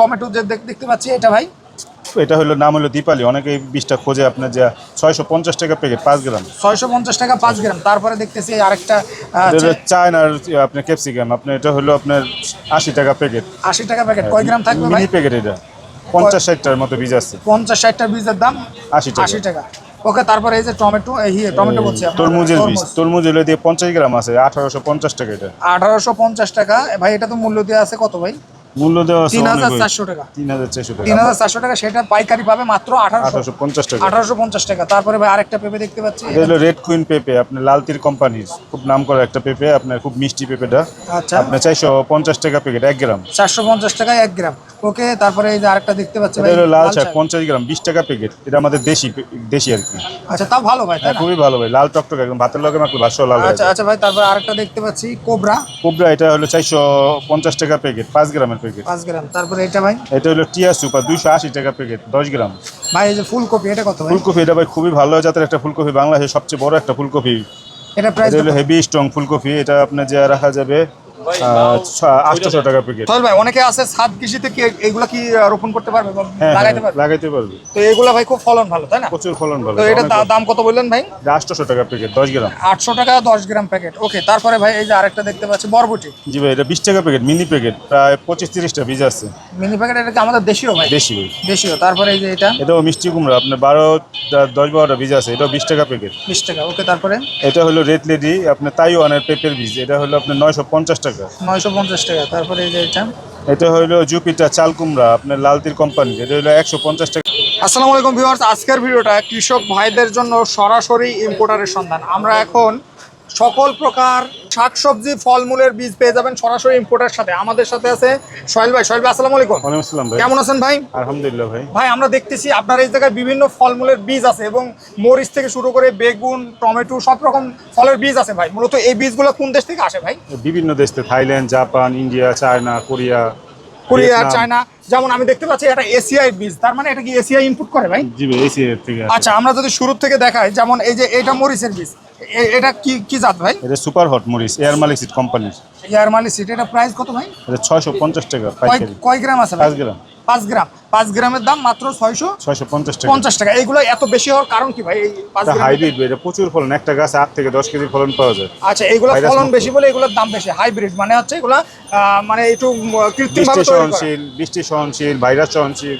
Tomato যে দেখতে পাচ্ছি এটা ভাই? এটা হলো নাম হলো দীপালি। অনেকে এই বীজটা খোঁজে আপনার যা ছয়শো পঞ্চাশ টাকা প্যাকেট পাঁচ গ্রাম। ছয়শো পঞ্চাশ টাকা পাঁচ গ্রাম। তারপরে দেখতেছি আরেকটা চায়নার আপনার ক্যাপসিকাম। আপনার এটা হলো আপনার আশি টাকা প্যাকেট আশি টাকা প্যাকেট কয় গ্রাম থাকবে ভাই? মিনি প্যাকেট এটা। পঞ্চাশ ষাটটার মতো বীজ আছে। পঞ্চাশ ষাটটা বীজের দাম আশি টাকা। আশি টাকা। ওকে তারপরে এই যে টমেটো এই ইয়ে, টমেটো বলছি তরমুজের বীজ। তরমুজ। হলো দিয়ে পঞ্চাশ গ্রাম আছে আঠারোশো পঞ্চাশ টাকা এটা। আঠারোশো পঞ্চাশ টাকা। ভাই এটা তো মূল্য দেওয়া আছে কত ভাই? মূল্য দেওয়া তিন হাজার চারশো টাকা। তিন হাজার চারশো টাকা। তিন হাজার চারশো টাকা সেটা পাইকারি পাবে মাত্র আঠারোশো পঞ্চাশ টাকা। আঠারোশো পঞ্চাশ টাকা। তারপরে ভাই আরেকটা পেঁপে দেখতে পাচ্ছি। এটা হলো রেড কুইন পেঁপে আপনার লালতির কোম্পানির খুব নাম করা একটা পেঁপে আপনার খুব মিষ্টি পেঁপেটা। আচ্ছা। আপনার চারশো পঞ্চাশ টাকা প্যাকেট এক গ্রাম। চারশো পঞ্চাশ টাকায় এক গ্রাম। ওকে তারপরে এই যে আরেকটা দেখতে পাচ্ছি এটা হলো লাল শাক। পঞ্চাশ গ্রাম বিশ টাকা প্যাকেট এটা আমাদের দেশি দেশি আর কি। আচ্ছা তাও ভালো ভাই হ্যাঁ, খুবই ভালো ভাই লাল টকটক একদম ভাতের লগে মাখলে ভাষ্য লাল আচ্ছা আচ্ছা ভাই তারপরে আরেকটা দেখতে পাচ্ছি কোবরা। কোবরা এটা হলো চারশো পঞ্চাশ টাকা প্যাকেট পাঁচ গ্রামের প্যাকেট পাঁচ গ্রাম। তারপরে এটা ভাই? এটা হলো টিয়া সুপার দুইশো আশি টাকা প্যাকেট দশ গ্রাম। ভাই এই যে ফুলকপি এটা কত ভাই? ফুলকপি এটা ভাই খুবই ভালো জাতের একটা ফুলকপি। বাংলাদেশের সবচেয়ে বড় একটা ফুলকপি। এটা প্রাইস হলো হেভি স্ট্রং ফুলকপি। এটা আপনার যে রাখা যাবে আটশোশো টাকা প্যাকেট ভাই অনেকে আছে সাত কৃষিতে কি এগুলা কি রোপণ করতে পারবে হ্যাঁ লাগাইতে পারবে? লাগাইতে পারবে। তো এগুলা ভাই খুব ফলন ভালো তাই না? প্রচুর ফলন ভালো তো এটা দাম কত বললেন ভাই? আটশোশো টাকা প্যাকেট দশ গ্রাম। আটশো টাকা দশ গ্রাম প্যাকেট ওকে তারপরে ভাই এই যে আরেকটা দেখতে পাচ্ছি বরবটি। জি ভাই এটা বিশ টাকা প্যাকেট মিনি প্যাকেট প্রায় পঁচিশ তিরিশটা বীজ আছে। মিনি প্যাকেট এটা কি আমাদের দেশীয় ভাই? দেশি। ভাই দেশীয় তারপরে এই যে এটা? এটাও মিষ্টি কুমড়া আপনার বারো দশ বারোটা বীজ আছে এটাও বিশ টাকা প্যাকেট বিশ টাকা ওকে তারপরে? এটা হলো রেড লেডি আপনার তাইওয়ানের পেঁপের বীজ এটা হলো আপনার নয়শো পঞ্চাশ টাকা। নয়শো পঞ্চাশ টাকা। তারপরে এই যে এটা। এটা হলো জুপিটার চাল কুমড়া আপনার লালতির কোম্পানি এটা হলো একশো পঞ্চাশ টাকা। আসসালামু আলাইকুম ভিউয়ার্স আজকের ভিডিওটা কৃষক ভাইদের জন্য সরাসরি ইম্পোর্টারের সন্ধান। আমরা এখন সকল প্রকার শাকসবজি ফলমূলের বীজ পেয়ে যাবেন সরাসরি ইম্পোর্টারের সাথে। আমাদের সাথে আছে সোহেল ভাই। সোহেল ভাই আসসালামু আলাইকুম। আসসালাম ভাই। কেমন আছেন ভাই? আলহামদুলিল্লাহ ভাই। ভাই আমরা দেখতেছি আপনার এই জায়গায় বিভিন্ন ফলমূলের বীজ আছে এবং মরিচ থেকে শুরু করে বেগুন টমেটো সব রকম ফলের বীজ আছে ভাই। মূলত এই বীজগুলো কোন দেশ থেকে আসে ভাই? বিভিন্ন দেশ থেকে Thailand Japan India China Korea Korea. China যেমন আমি দেখতে পাচ্ছি এটা এসিআই বীজ। তার মানে এটা কি এসিআই ইনপুট করে ভাই? জি ভাই থেকে আচ্ছা আমরা যদি শুরু থেকে দেখাই যেমন এই যে এটা মরিচের বীজ। এটা কি কি জাত ভাই? এটা সুপার হট মরিচ এয়ার মালিক সিট কোম্পানির এয়ার মালি সিট এটা প্রাইস কত ভাই? এটা ছয়শো পঞ্চাশ টাকা কয় পাইকারি। কয় গ্রাম আছে ভাই? পাঁচ গ্রাম। পাঁচ গ্রাম। পাঁচ গ্রামের দাম মাত্র ছয়শো ছয়শো পঞ্চাশ টাকা। পঞ্চাশ টাকা। এইগুলো এত বেশি হওয়ার কারণ কি ভাই? এই পাঁচ এটা গ্রাম হাইব্রিড এটা প্রচুর ফলন। একটা গাছে আট থেকে দশ কেজি ফলন পাওয়া যায়। আচ্ছা এগুলো ফলন বেশি বলে এগুলোর দাম বেশি। হাইব্রিড মানে হচ্ছে এগুলো মানে একটু কৃত্রিম বৃষ্টি সহনশীল বৃষ্টি সহনশীল ভাইরাস সহনশীল।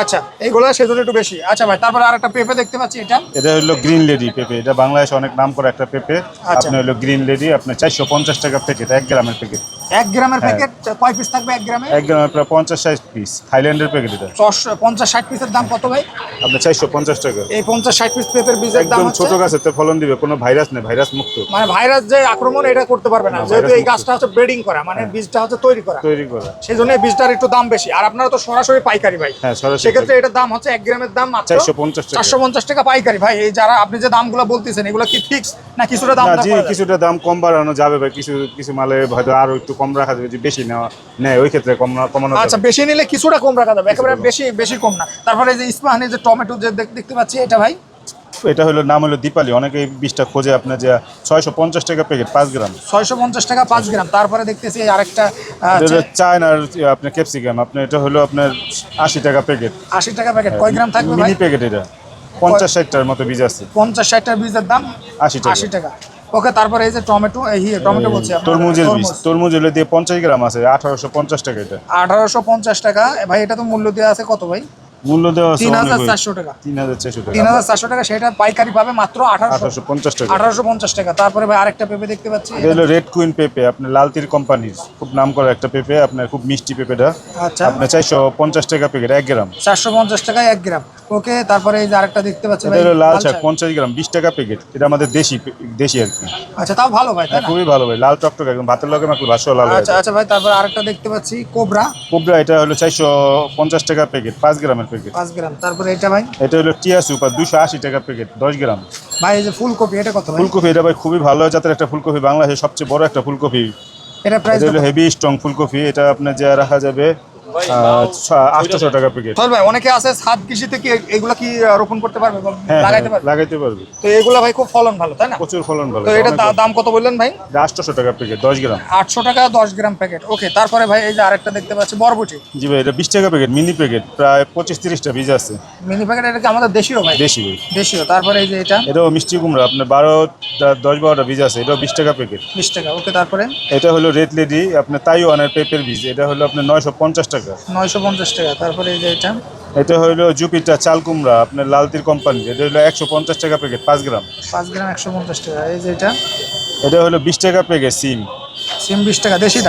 আচ্ছা এইগুলো সেজন্য একটু বেশি। আচ্ছা ভাই তারপরে আর একটা পেঁপে দেখতে পাচ্ছি এটা? এটা হলো গ্রিন লেডি পেঁপে। এটা বাংলাদেশে অনেক নাম করা একটা পেঁপে। আচ্ছা। আপনার হলো গ্রিন লেডি আপনার চারশো পঞ্চাশ টাকা প্যাকেট এক গ্রামের প্যাকেট এক গ্রামের হ্যাঁ। প্যাকেট কয় পিস থাকবে এক গ্রামে? এক গ্রামের প্রায় পঞ্চাশ ষাট পিস থাইল্যান্ডের প্যাকেট এটা। পঞ্চাশ ষাট পিসের দাম কত ভাই? আপনার চারশো পঞ্চাশ টাকা। এই পঞ্চাশ ষাট পিস পেঁপের দাম একদম ছোট গাছেতে ফলন দিবে কোনো ভাইরাস নেই ভাইরাস মুক্ত। মানে ভাইরাস যে আক্রমণ এটা করতে পারবে না। না, যেহেতু এই গাছটা হচ্ছে ব্রিডিং করা মানে বীজটা হচ্ছে তৈরি করা। তৈরি করা। সেই জন্য বীজটার একটু দাম বেশি। আর আপনারা তো সরাসরি পাইকারি ভাই। হ্যাঁ সরাসরি সেক্ষেত্রে এটার দাম হচ্ছে এক গ্রামের দাম মাত্র চারশো পঞ্চাশ টাকা। পাইকারি। ভাই এই যারা আপনি যে দামগুলো বলতেছেন এগুলো কি ফিক্স না কিছুটা দাম জি কিছুটা দাম কম বাড়ানো যাবে ভাই। কিছু কিছু মালে হয়তো আরও একটু কম রাখা যাবে যে বেশি নেওয়া নেয় ওই ক্ষেত্রে কম কমানো আচ্ছা বেশি নিলে কিছুটা কম রাখা যাবে। একেবারে বেশি বেশি কম না। তারপরে যে ইস্পাহানি যে টমেটো যে দেখতে পাচ্ছি এটা ভাই? এটা হলো নাম হলো দীপালি। অনেকে এই বীজটা খোঁজে আপনার যে ছয়শো পঞ্চাশ টাকা প্যাকেট পাঁচ গ্রাম। ছয়শো পঞ্চাশ টাকা পাঁচ গ্রাম। তারপরে দেখতেছি আরেকটা চায়নার আপনার ক্যাপসিকাম। আপনার এটা হলো আপনার আশি টাকা প্যাকেট আশি টাকা প্যাকেট কয় গ্রাম থাকবে ভাই? মিনি প্যাকেট এটা। পঞ্চাশ ষাটটার মতো বীজ আছে। পঞ্চাশ ষাটটার বীজের দাম আশি টাকা। আশি টাকা। ওকে তারপরে এই যে টমেটো এই ইয়ে, টমেটো বলছি তরমুজের বীজ। তরমুজ। তরমুজ হলো দিয়ে পঞ্চাশ গ্রাম আছে আঠারোশো পঞ্চাশ টাকা এটা। আঠারোশো পঞ্চাশ টাকা। ভাই এটা তো মূল্য দেওয়া আছে কত ভাই? মূল্য দেওয়া আছে টাকা। তিন হাজার চারশো টাকা। তিন হাজার চারশো টাকা সেটা পাইকারি পাবে মাত্র আঠারোশো আঠারোশো পঞ্চাশ টাকা। আঠারোশো পঞ্চাশ টাকা। তারপরে ভাই আরেকটা পেঁপে দেখতে পাচ্ছি। এটা হলো রেড কুইন পেঁপে আপনার লালতির কোম্পানির খুব একটা পেঁপে আপনার খুব মিষ্টি পেঁপেটা। আচ্ছা। আপনার চারশো পঞ্চাশ টাকা প্যাকেট এক গ্রাম। চারশো পঞ্চাশ টাকায় এক গ্রাম। ওকে তারপরে এই যে আরেকটা দেখতে পাচ্ছি এটা হলো লাল শাক গ্রাম বিশ টাকা প্যাকেট এটা আমাদের দেশি দেশি আর কি। আচ্ছা তাও ভালো ভাই তাই হ্যাঁ, খুবই ভালো ভাই লাল টকটক একদম ভাতের লগে মাখলে ভাষ্য লাল আচ্ছা আচ্ছা ভাই তারপরে আরেকটা দেখতে পাচ্ছি কোবরা। কোবরা এটা হলো চারশো পঞ্চাশ টাকা প্যাকেট পাঁচ গ্রামের প্যাকেট পাঁচ গ্রাম। তারপরে এটা ভাই? এটা হলো টিয়া সুপার দুশো আশি টাকা প্যাকেট দশ গ্রাম। ভাই এই যে ফুলকপি এটা কত ভাই? ফুলকপি এটা ভাই খুবই ভালো জাতের একটা ফুলকপি। বাংলাদেশের সবচেয়ে বড় একটা ফুলকপি। এটা প্রাইস হলো হেভি স্ট্রং ফুলকপি। এটা আপনার যা রাখা যাবে আটশোশো টাকা প্যাকেট ভাই অনেকে আছে ছাদ কৃষিতে কি এগুলা কি রোপণ করতে পারবে? হ্যাঁ লাগাইতে পারবে? লাগাইতে পারবে। তো এগুলা ভাই খুব ফলন ভালো তাই না? প্রচুর ফলন ভালো তো এটা দাম কত বললেন ভাই? আটশোশো টাকা প্যাকেট দশ গ্রাম। আটশো টাকা দশ গ্রাম প্যাকেট ওকে তারপরে ভাই এই যে আরেকটা দেখতে পাচ্ছি বরবটি। জি ভাই এটা বিশ টাকা প্যাকেট মিনি প্যাকেট প্রায় পঁচিশ তিরিশটা বীজ আছে। মিনি প্যাকেট এটা কি আমাদের দেশীয় ভাই? দেশীয় তারপরে এই যে এটা? এটাও মিষ্টি কুমড়া আপনার বারো দশ বারোটা বীজ আছে এটাও বিশ টাকা প্যাকেট বিশ টাকা ওকে তারপরে? এটা হলো রেড লেডি আপনার তাইওয়ানের পেঁপের বীজ এটা হলো আপনার নয়শো পঞ্চাশ টাকা নয়শো পঞ্চাশ টাকা। তারপরে এই যে এটা? এটা হইল জুপিটার চাল কুমড়া আপনার লালতির কোম্পানি। এটা হলো একশো পঞ্চাশ টাকা প্যাকেট পাঁচ গ্রাম। পাঁচ গ্রাম একশো পঞ্চাশ টাকা। এই যে এটা? এটা হলো বিশ টাকা প্যাকেট সিম। সিম বিশ টাকা দেশি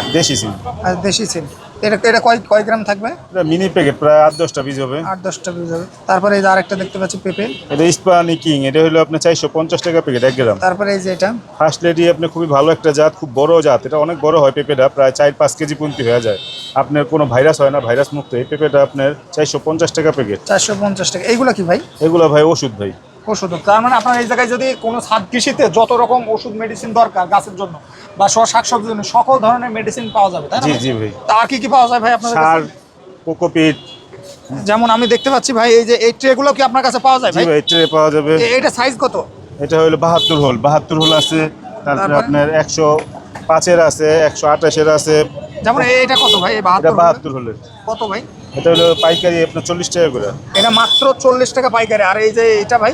সিম। আর দেশি সিম? এটা এটা কয় কয় গ্রাম থাকবে? এটা মিনি প্যাকেট প্রায় আট দশটা বীজ হবে। আট দশটা হবে। তারপরে এই যে আরেকটা দেখতে পাচ্ছি পেঁপে। এটা ইস্পানি কিং এটা হলো আপনার চারশো পঞ্চাশ টাকা প্যাকেট এক গ্রাম। তারপরে এই যে এটা। ফার্স্ট লেডি আপনি খুবই ভালো একটা জাত খুব বড় জাত। এটা অনেক বড় হয় পেঁপেটা প্রায় চার পাঁচ কেজি পর্যন্ত হয়ে যায়। আপনার কোনো ভাইরাস হয় না ভাইরাস মুক্ত। এই পেঁপেটা আপনার চারশো পঞ্চাশ টাকা প্যাকেট চারশো পঞ্চাশ টাকা। এইগুলো কি ভাই? এগুলো ভাই ওষুধ ভাই। ওষুধ তার মানে আপনার এই জায়গায় যদি কোনো ছাদ কৃষিতে যত রকম ওষুধ মেডিসিন দরকার গাছের জন্য বা শাক শাকসবজির জন্য সকল ধরনের মেডিসিন পাওয়া যাবে তাই জি ভাই? জি ভাই। তা আর কি কি পাওয়া যায় ভাই আপনার সার কোকোপিট। যেমন আমি দেখতে পাচ্ছি ভাই এই যে এই ট্রেগুলো কি আপনার কাছে পাওয়া যায় ভাই? এই ট্রে পাওয়া যাবে। এটা সাইজ কত? এটা হলো বাহাত্তর হোল। বাহাত্তর হোল আছে তারপরে? আপনার একশো পাঁচের আছে একশো আঠাশের আছে। যেমন এটা কত ভাই? এই এটা বাহাত্তর হোলের। কত ভাই? এটা হলো পাইকারি আপনার চল্লিশ টাকা করে। এটা মাত্র চল্লিশ টাকা পাইকারি। আর এই যে এটা ভাই?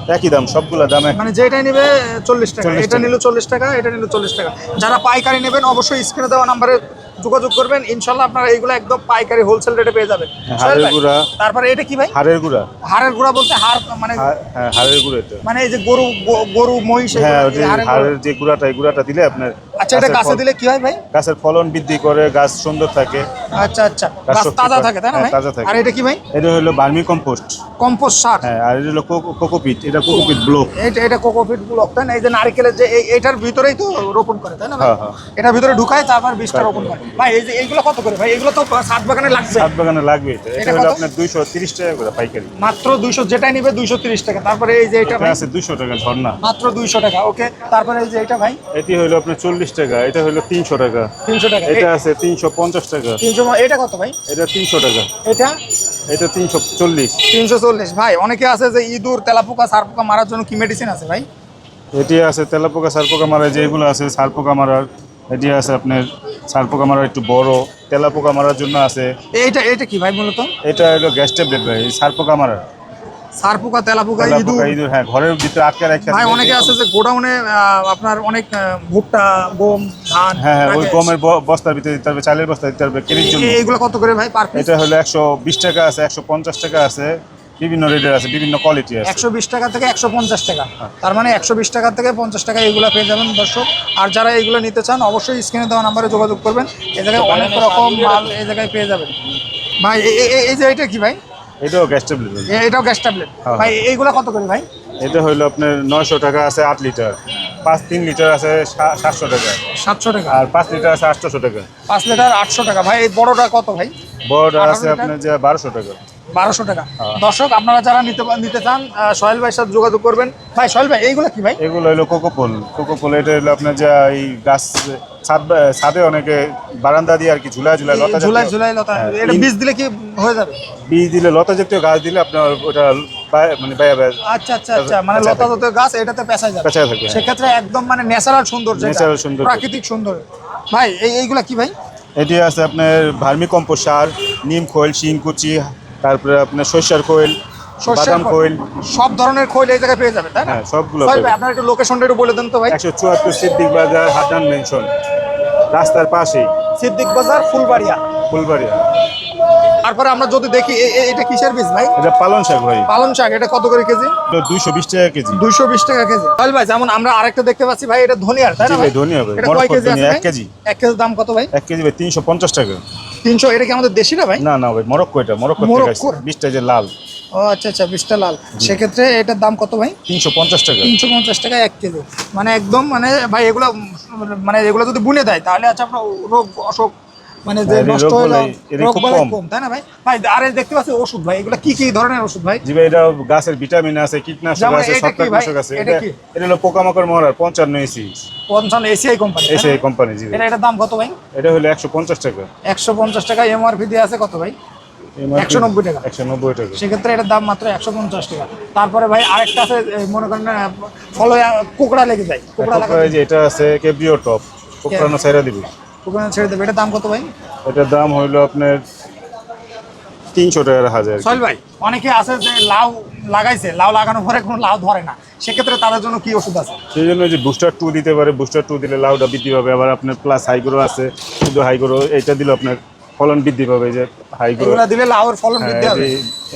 একই দাম সবগুলা দাম মানে যেটাই নেবে চল্লিশ টাকা 40 এটা নিল চল্লিশ টাকা এটা নিল চল্লিশ টাকা। যারা পাইকারি নেবেন অবশ্যই স্ক্রিনে দেওয়া নাম্বারে যোগাযোগ করবেন। ইনশাল্লাহ আপনারা এইগুলো একদম পাইকারি হোলসেল রেটে পেয়ে যাবেন। হাড়ের সোহেল গুঁড়া। তারপরে এটা কি ভাই? হাড়ের গুঁড়া। হাড়ের গুঁড়া বলতে হাড় মানে হ্যাঁ হাড়ের গুঁড়ো এটা। মানে এই যে গরু গরু মহিষ হ্যাঁ হাড়ের যে গুঁড়াটা এই গুঁড়াটা দিলে আপনার আচ্ছা এটা গাছে দিলে কি হয় ভাই? গাছের ফলন বৃদ্ধি করে গাছ সুন্দর থাকে। আচ্ছা আচ্ছা। গাছ তাজা থাকে তাই না হ্যাঁ, ভাই? তাজা থাকে। আর এটা কি ভাই? এটা হলো বার্মি কম্পোস্ট। কম্পোস্ট সার। হ্যাঁ আর এটা হলো কোকো- কোকোপিট। এটা কোকোপিট ব্লক এটা এটা কোকোপিট ব্লক তাই না? এই যে নারকেলের যে এটার ভিতরেই তো রোপণ করে তাই না? হ্যাঁ, হ্যাঁ। ভিতরে ঢুকায় তারপর বীজটা রোপণ করে। ভাই এই যে এইগুলো কত করে? ভাই এগুলো তো সাত বাগানে লাগবে। সাত বাগানে লাগবে। এটা এটা এটা হলো আপনার দুইশো তিরিশ টাকা করে পাইকারি। মাত্র দুইশো যেটাই নিবে দুইশো তিরিশ টাকা। তারপরে এই যে এটা এটা ভাই আছে দুইশো টাকা ঝর্ণা। মাত্র দুইশো টাকা ওকে? তারপরে এই যে এটা ভাই এটি হলো আপনার চল্লিশ টাকা এটা হলো তিনশো টাকা। তিনশো টাকা। এটা আছে তিনশো পঞ্চাশ টাকা। তিনশো এটা কত ভাই? এটা তিনশো টাকা। এটা? এটা তিনশো চল্লিশ। তিনশো চল্লিশ। ভাই অনেকে আছে যে ইঁদুর তেলাপোকা সারপোকা মারার জন্য কি মেডিসিন আছে ভাই? এটি আছে তেলাপোকা সারপোকা মারা যেগুলো আছে সারপোকা মারার এটি আছে আপনার সারপোকা মারার একটু বড় তেলাপোকা মারার জন্য আছে। এইটা এটা কি ভাই মূলত? এটা হলো গ্যাস ট্যাবলেট ভাই এই সারপোকা মারার সারপোকা তেলাপোকা ইঁদুর তেলাপোকা ইঁদুর। হ্যাঁ ঘরের ভিতরে আটকে রাখতে ভাই অনেকে আছে যে গোডাউনে আপনার অনেক ভুট্টা গম ধান হ্যাঁ হ্যাঁ ওই গমের বস্তার ভিতরে দিতে হবে চালের বস্তা দিতে হবে কেরির জন্য। এইগুলো কত করে ভাই পার এটা হলো একশো বিশ টাকা আছে একশো পঞ্চাশ টাকা আছে। বিভিন্ন রেটের আছে বিভিন্ন কোয়ালিটি আছে। একশো বিশ টাকা থেকে একশো পঞ্চাশ টাকা। তার মানে একশো বিশ টাকা থেকে পঞ্চাশ টাকা এগুলো পেয়ে যাবেন দর্শক। আর যারা এগুলো নিতে চান অবশ্যই স্ক্রিনে দেওয়া নাম্বারে যোগাযোগ করবেন। এ জায়গায় অনেক রকম মাল এ জায়গায় পেয়ে যাবেন। ভাই এই যে এটা কি ভাই? এটাও গ্যাস ট্যাবলেট। এটাও গ্যাস ট্যাবলেট। হ্যাঁ। ভাই এইগুলো কত করে ভাই? এটা হলো আপনার নয়শো টাকা আছে আট লিটার। পাঁচ তিন লিটার আছে সাতশো টাকা। সাতশো টাকা? আর পাঁচ লিটার আছে আটশোশো টাকা। পাঁচ লিটার আটশো টাকা। ভাই এই বড়টা কত ভাই? বড় আঠারো আছে আপনার যে বারোশো টাকা। বারোশো টাকা। হ্যাঁ। দর্শক আপনারা যারা নিতে নিতে চান সোহেল ভাইয়ের সাথে যোগাযোগ করবেন। ভাই সোহেল ভাই এইগুলো কি ভাই? এগুলো হলো কোকোপোল। কোকোপোল এটা হলো আপনার যে এই গাছ ছাদ ছাদে অনেকে বারান্দা দিয়ে আর কি ঝুলা ঝুলা লতা ঝুলাই ঝুলাই লতা এটা বীজ দিলে কি হয়ে যাবে? বীজ দিলে লতা জাতীয় গাছ দিলে আপনার ওটা মানে আচ্ছা আচ্ছা আচ্ছা মানে লতা জাতীয় গাছ এটাতে যাবে। থাকবে, হ্যাঁ। সেক্ষেত্রে একদম মানে ন্যাচারাল সুন্দর Natural সৌন্দর্য। প্রাকৃতিক সুন্দর ভাই এই এইগুলা কি ভাই? এটি আছে আপনার ভার্মি কম্পোস্ট সার নিম খোল শিংকুচি তারপরে আপনার সর্ষার খোল বাদাম খোল। সব ধরনের খৈল এই জায়গায় পেয়ে যাবে তাই না? হ্যাঁ, সবগুলো আপনার একটু লোকেশনটা একটু বলে দেন তো ভাই। একশো চুয়াত্তর সিদ্দিক বাজার হাটান মেনশন রাস্তার পাশেই। সিদ্দিক বাজার ফুলবাড়িয়া। ফুলবাড়িয়া। তারপরে আমরা যদি দেখি এটা কিসের বীজ ভাই? এটা পালন শাক ভাই। পালং শাক এটা কত করে কেজি? দুইশো বিশ টাকা কেজি। দুইশো বিশ টাকা কেজি। সোহেল ভাই যেমন আমরা আরেকটা দেখতে পাচ্ছি ভাই এটা ধনিয়ার তাই না ভাই, ধনিয়া ভাই। এটা কয় কেজি আছে ধনিয়া, এক কেজি। এক কেজি দাম কত ভাই? এক কেজি ভাই তিনশো পঞ্চাশ টাকা। তিনশো এটা কি আমাদের দেশি না ভাই? না না ভাই মরক্কো এটা মরক্কো থেকে? আসছে। বীজটা যে লাল। ও আচ্ছা আচ্ছা বিশটা লাল। সেক্ষেত্রে এটার দাম কত ভাই? তিনশো পঞ্চাশ টাকা। তিনশো পঞ্চাশ টাকা এক কেজি। মানে একদম মানে ভাই এগুলো মানে এগুলো যদি বুনে দেয় তাহলে আচ্ছা আপনার রোগ অসুখ মানে যে হ্যাঁ, নষ্ট রোগ হলো রোগ বালাই কম। তাই না ভাই? ভাই আরে দেখতে পাচ্ছি ওষুধ ভাই এগুলো কি কি ধরনের ওষুধ ভাই? জি ভাই এটা গাছের ভিটামিন আছে কীটনাশক আছে? ছত্রাকনাশক আছে। এটা এটা হলো পোকামাকড় মরার পঞ্চান্ন এসি। পঞ্চান্ন এসিআই কোম্পানি এসি কোম্পানি জি। এটা এটার দাম কত ভাই? এটা হলো একশো পঞ্চাশ টাকা। একশো পঞ্চাশ টাকা এমআরপি দিয়ে আছে কত ভাই? একশো নব্বই টাকা। একশো নব্বই টাকা। সেক্ষেত্রে এটার দাম মাত্র একশো পঞ্চাশ টাকা। তারপরে ভাই আরেকটা আছে মনে করেন ফলে কোকড়া লেগে যায় কোকড়া লাগা তারপরে এটা আছে টপ। কোকড়ানো দিবি। কোকড়া ছেড়ে দেবে। এটার দাম কত ভাই? এটার দাম হইল আপনার তিনশো টাকার হাজার সোহেল ভাই অনেকে আছে যে লাউ লাগাইছে লাউ লাগানোর পরে কোনো লাউ ধরে না। সেক্ষেত্রে তাদের জন্য কি ওষুধ আছে? সেই জন্য যে বুস্টার টু দিতে পারে বুস্টার টু দিলে লাউটা বৃদ্ধি পাবে। আবার আপনার প্লাস হাইগ্রো আছে শুধু হাইগ্রো এটা দিলে আপনার ফলন বৃদ্ধি পাবে যে হাইগ্রো দিলে লাউয়ের ফলন বৃদ্ধি হবে?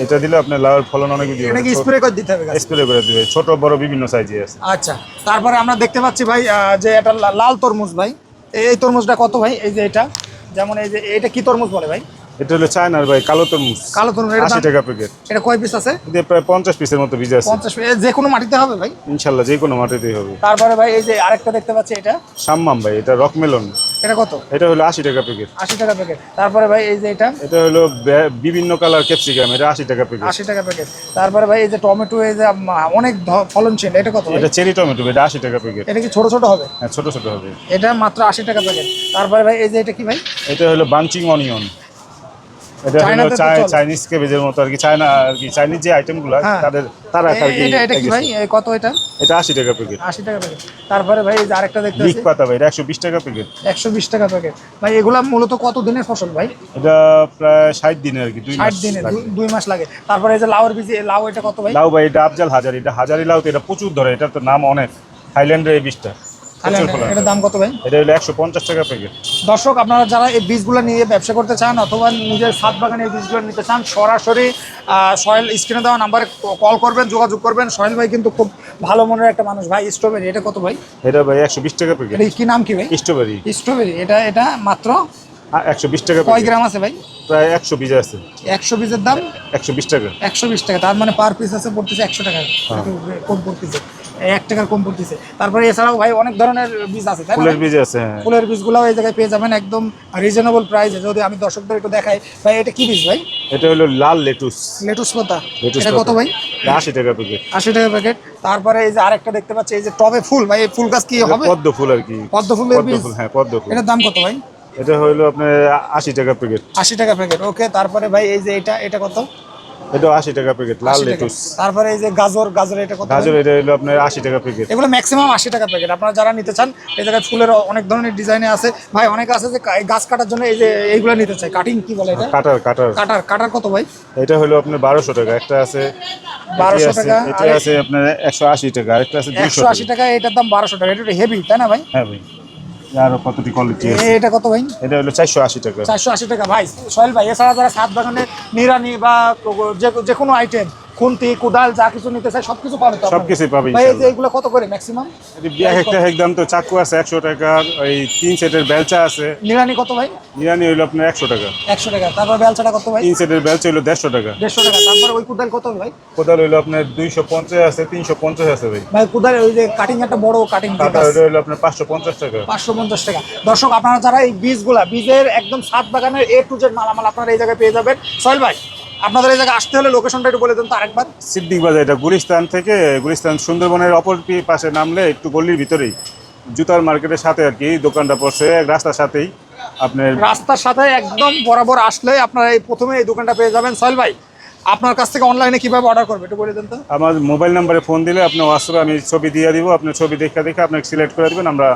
এটা দিলে আপনার লাউয়ের ফলন অনেক বৃদ্ধি পাবে। স্প্রে করে দিতে হবে স্প্রে করে দিবে। ছোট বড় বিভিন্ন সাইজে আছে। আচ্ছা তারপরে আমরা দেখতে পাচ্ছি ভাই যে এটা লাল তরমুজ ভাই। এই- তরমুজটা কত ভাই? এই যে এটা। যেমন এই যে এটা কি তরমুজ বলে ভাই? এটা হলো চায়নার ভাই কালো তরমুজ। কালো তরমুজ এটা আশি দাম- টাকা প্যাকেট এটা কয় পিস আছে? যে প্রায় পঞ্চাশ পিসের মতো বীজ আছে। পঞ্চাশ পিস যে কোনো মাটিতে হবে ভাই? ইনশাল্লাহ যে কোনো মাটিতেই হবে। তারপরে ভাই এই যে আরেকটা দেখতে পাচ্ছি এটা। সাম্মাম ভাই এটা রকমেলন। এটা কত? এটা হলো আশি টাকা প্যাকেট আশি টাকা প্যাকেট তারপরে ভাই এই যে এটা? এটা হলো বিভিন্ন কালার ক্যাপসিকাম এটা আশি টাকা প্যাকেট আশি টাকা প্যাকেট তারপরে ভাই এই যে টমেটো এই যে অনেক ফলনশীল এটা কত এটা চেরি টমেটো এটা আশি টাকা প্যাকেট এটা কি ছোট ছোট হবে? হ্যাঁ ছোট ছোট হবে। এটা মাত্র আশি টাকা প্যাকেট তারপরে ভাই এই যে এটা কি ভাই? এটা হলো বাঞ্চিং অনিয়ন। এটা হলো। চাইনিজ কেবেজের মতো আর কি। চায়না আর কি চাইনিজ যে আইটেমগুলো হ্যাঁ। তাদের তারা আর কি এটা এটা কি ভাই? কত এটা? এটা আশি টাকা প্যাকেট আশি টাকা প্যাকেট তারপরে ভাই এই যে আরেকটা দেখতে পাচ্ছি। পাতা ভাই এটা একশো বিশ টাকা প্যাকেট একশো বিশ টাকা প্যাকেট ভাই এগুলা মূলত কত দিনের ফসল ভাই? এটা প্রায় ষাট দিনে আর কি দুই মাস মাস দিনে লাগে। দু- দুই মাস লাগে। তারপরে এই যে লাউর বীজ লাউ এটা কত ভাই? লাউ ভাই এটা আফজাল হাজারি। এটা হাজারি লাউ তো এটা প্রচুর ধরে এটা তো নাম অনেক। থাইল্যান্ডের এই বীজটা। ফলন। এটার দাম কত ভাই? এটা হলো একশো পঞ্চাশ টাকা প্যাকেট দর্শক আপনারা যারা এই বীজগুলো নিয়ে ব্যবসা করতে চান অথবা নিজের ছাদ বাগানে এই বীজগুলো নিতে চান সরাসরি সহেল স্ক্রিনে দেওয়া নাম্বারে কল করবেন যোগাযোগ করবেন। সহেল ভাই কিন্তু খুব ভালো মনের একটা মানুষ। ভাই স্ট্রবেরি এটা কত ভাই? এটা ভাই একশো বিশ টাকা প্যাকেট এটা কি নাম কি ভাই? স্ট্রবেরি স্ট্রবেরি এটা এটা মাত্র একশো বিশ টাকা কয় গ্রাম আছে ভাই? প্রায় একশো বীজ আছে। একশো বীজের দাম? একশো বিশ টাকা। একশো বিশ টাকা তার মানে পার পিস আছে পড়তেছে একশো টাকা। হ্যাঁ। কম পড়তেছে। এক টাকার কম পড়তেছে। তারপরে এছাড়াও ভাই অনেক ধরনের বীজ আছে তাই ফুলের বীজ আছে হ্যাঁ। ফুলের বীজগুলো এই জায়গায় পেয়ে যাবেন একদম রিজনেবল প্রাইসে যদি আমি দর্শকদের একটু দেখাই ভাই এটা কি বীজ ভাই? এটা হলো লাল লেটুস। লেটুস পাতা। এটা কত ভাই? আশি টাকা প্যাকেট আশি টাকা প্যাকেট তারপরে এই যে আরেকটা দেখতে পাচ্ছি এই যে টবে ফুল ভাই এই ফুল গাছ কি হবে? পদ্ম ফুল আর কি। পদ্ম ফুলের বীজ? হ্যাঁ পদ্ম ফুল। এটার দাম কত ভাই? এটা হলো আপনার আশি টাকা প্যাকেট আশি টাকা প্যাকেট ওকে তারপরে ভাই এই যে এটা এটা কত? এটা আশি টাকা প্যাকেট লাল 80 লেটুস। তারপরে এই যে গাজর গাজর এটা কত গাজর এটা হলো আপনার আশি টাকা প্যাকেট এগুলো ম্যাক্সিমাম আশি টাকা প্যাকেট আপনারা যারা নিতে চান এই জায়গায় ফুলের অনেক ধরনের ডিজাইনে আছে। ভাই অনেক আছে যে গাছ কাটার জন্য এই যে এইগুলো নিতে চাই কাটিং কি বলে এটা? কাটার কাটার। কাটার কাটার কত ভাই? এটা হলো আপনার বারোশো টাকা। একটা আছে 1200 টাকা, এটা আছে আপনার একশো আশি টাকা। আরেকটা আছে দুইশো একশো আশি টাকা। এটার দাম বারোশো টাকা। এটা হেভি তাই না ভাই? হ্যাঁ ভাই। আরও কতটি কোয়ালিটি আছে? এটা কত ভাই? এটা হলো চারশো আশি টাকা। চারশো আশি টাকা ভাই। সোহেল ভাই এছাড়া যারা সাত বাগানে নিরানি বা যে কোনো আইটেম খুন্তি কোদাল যা কিছু নিতে চাই সব কিছু পাবে তো? সবকিছুই পাবে ভাই এই যে এগুলো কত করে ম্যাক্সিমাম এক একটা একদম তো চাকু আছে একশো টাকা ওই তিন সেটের বেলচা আছে। নিরানি কত ভাই? নিরানি হইল আপনার একশো টাকা। একশো টাকা। তারপর বেলচাটা কত ভাই? তিন সেটের বেলচা হইল দেড়শো টাকা। দেড়শো টাকা। তারপর ওই কোদাল কত ভাই? কোদাল হইল আপনার দুইশো পঞ্চাশ আছে তিনশো পঞ্চাশ আছে ভাই। ভাই কুদাল ওই যে কাটিং একটা বড় কাটিং কাটা হইল আপনার পাঁচশো পঞ্চাশ টাকা। পাঁচশো পঞ্চাশ টাকা। দর্শক আপনারা যারা এই বীজগুলা বীজের একদম সাত বাগানের এ টু জেড মালামাল আপনারা এই জায়গায় পেয়ে যাবেন। সোহেল ভাই আপনাদের এই জায়গায় আসতে হলে লোকেশনটা একটু বলে দেন তো আরেকবার। সিদ্দিক বাজার এটা গুলিস্তান থেকে গুলিস্তান সুন্দরবনের অপর পাশে নামলে একটু গল্লির ভিতরেই। জুতার মার্কেটের সাথে আর কি দোকানটা বসে এক রাস্তার সাথেই আপনার রাস্তার সাথে একদম বরাবর আসলে আপনারা এই প্রথমে এই দোকানটা পেয়ে যাবেন। সোহেল ভাই আপনার কাছ থেকে অনলাইনে কীভাবে অর্ডার করবে একটু বলে দেন তো। আমার মোবাইল নাম্বারে ফোন দিলে আপনি হোয়াটসঅ্যাপে আমি ছবি দিয়ে দিব আপনার ছবি দেখে দেখে আপনাকে সিলেক্ট করে দেবেন আমরা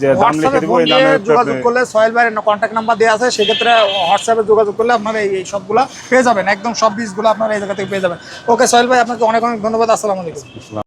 যে দাম লিখে দিব এই দামে যোগাযোগ করলে সোহেল ভাইয়ের কন্ট্যাক্ট নাম্বার দেওয়া আছে সেক্ষেত্রে হোয়াটসঅ্যাপে যোগাযোগ করলে আপনারা এই সবগুলো পেয়ে যাবেন। একদম সব বীজগুলো আপনারা এই জায়গা থেকে পেয়ে যাবেন। ওকে সোহেল ভাই আপনাকে অনেক অনেক ধন্যবাদ। আসসালামু আলাইকুম।